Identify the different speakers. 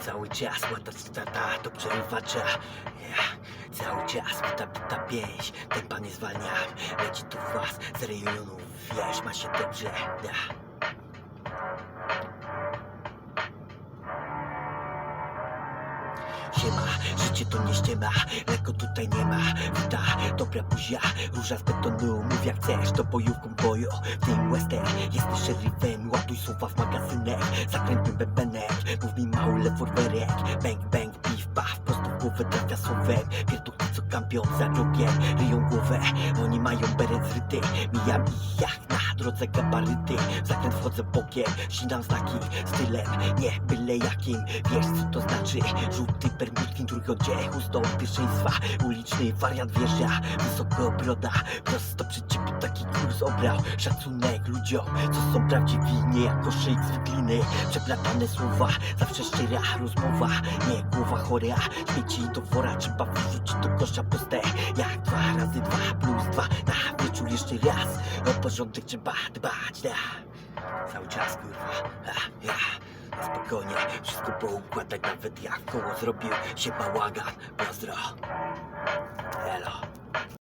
Speaker 1: Cały czas łata stata do przerywacza yeah. Cały czas pyta pięć Ten pan nie zwalniam Leci tu was z rejonów Wiesz, ma się dobrze da. Siema, życie to nie ściema Lekko tutaj nie ma Wita, dobra buzia Róża z betonu Mów jak chcesz, to bojówką boju tym western Jesteś szeryfem. Ładuj słowa w magazynek. Zakrętny bębenek. Mów mi mały leworwerek Bang, bang, piw, paw Prosto w głowę trafia słowem. Pierdolki co kampią za rogiem Ryją głowę. Oni mają beret zryty. Mijam ich jak drodze gabaryty. W zakręt wchodzę bokiem Ścinam znaki stylem Nie byle jakim. Wiesz co to znaczy? Żółty permitkin trójkącie Ustąp pierwszeństwa. Uliczny wariant wjeżdża Wysoko broda Prosto przed ciebie taki kurs obrał. Szacunek ludziom Co są prawdziwi Nie jako szyjk z wikliny Przeplatane słowa Zawsze szczera rozmowa. Nie głowa chora Śmieci do wora Trzeba wyrzucić do kosza puste. Jak dwa razy dwa plus dwa Na wieczór jeszcze raz. O porządek trzeba dbać da. Cały czas kurwa. Ha, ja. Na spokojnie, wszystko poukładać nawet jak koło zrobił się bałagan. Pozdro